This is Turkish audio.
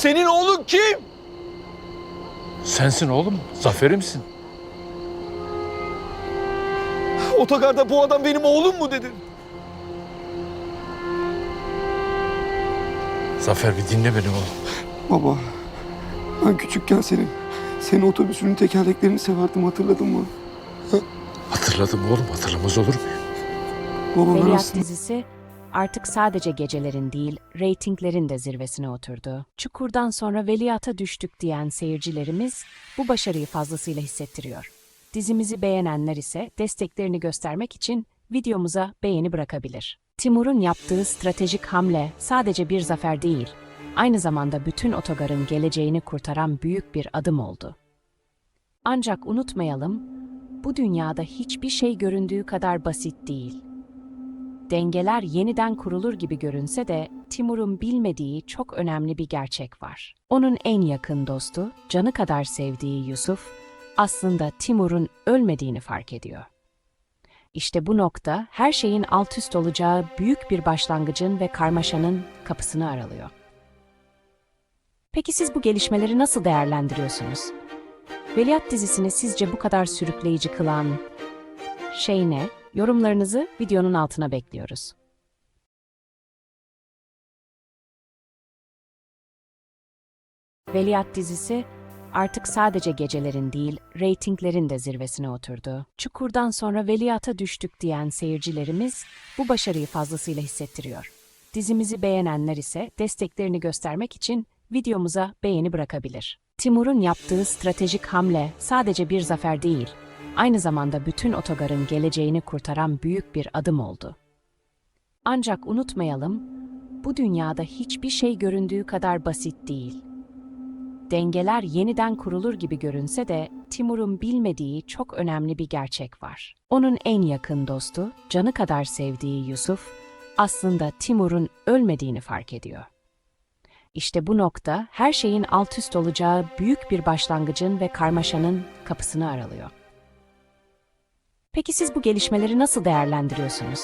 Senin oğlun kim? Sensin oğlum. Zaferimsin. Otogarda bu adam benim oğlum mu dedin? Zafer bir dinle beni oğlum. Baba, ben küçükken senin, senin otobüsünün tekerleklerini severdim hatırladın mı? Hatırladım oğlum. Hatırlamaz olur muyum? Baba ben Veliaht aslında... dizisi artık sadece gecelerin değil, reytinglerin de zirvesine oturdu. Çukur'dan sonra Veliaht'a düştük diyen seyircilerimiz bu başarıyı fazlasıyla hissettiriyor. Dizimizi beğenenler ise desteklerini göstermek için videomuza beğeni bırakabilir. Timur'un yaptığı stratejik hamle sadece bir zafer değil, aynı zamanda bütün otogarın geleceğini kurtaran büyük bir adım oldu. Ancak unutmayalım, bu dünyada hiçbir şey göründüğü kadar basit değil. Dengeler yeniden kurulur gibi görünse de Timur'un bilmediği çok önemli bir gerçek var. Onun en yakın dostu, canı kadar sevdiği Yusuf, aslında Timur'un ölmediğini fark ediyor. İşte bu nokta her şeyin alt üst olacağı büyük bir başlangıcın ve karmaşanın kapısını aralıyor. Peki siz bu gelişmeleri nasıl değerlendiriyorsunuz? Veliaht dizisini sizce bu kadar sürükleyici kılan şey ne? Yorumlarınızı videonun altına bekliyoruz. Veliaht dizisi artık sadece gecelerin değil, reytinglerin de zirvesine oturdu. Çukur'dan sonra Veliaht'a düştük diyen seyircilerimiz bu başarıyı fazlasıyla hissettiriyor. Dizimizi beğenenler ise desteklerini göstermek için videomuza beğeni bırakabilir. Timur'un yaptığı stratejik hamle sadece bir zafer değil, aynı zamanda bütün otogarın geleceğini kurtaran büyük bir adım oldu. Ancak unutmayalım, bu dünyada hiçbir şey göründüğü kadar basit değil. Dengeler yeniden kurulur gibi görünse de Timur'un bilmediği çok önemli bir gerçek var. Onun en yakın dostu, canı kadar sevdiği Yusuf, aslında Timur'un ölmediğini fark ediyor. İşte bu nokta her şeyin alt üst olacağı büyük bir başlangıcın ve karmaşanın kapısını aralıyor. Peki siz bu gelişmeleri nasıl değerlendiriyorsunuz?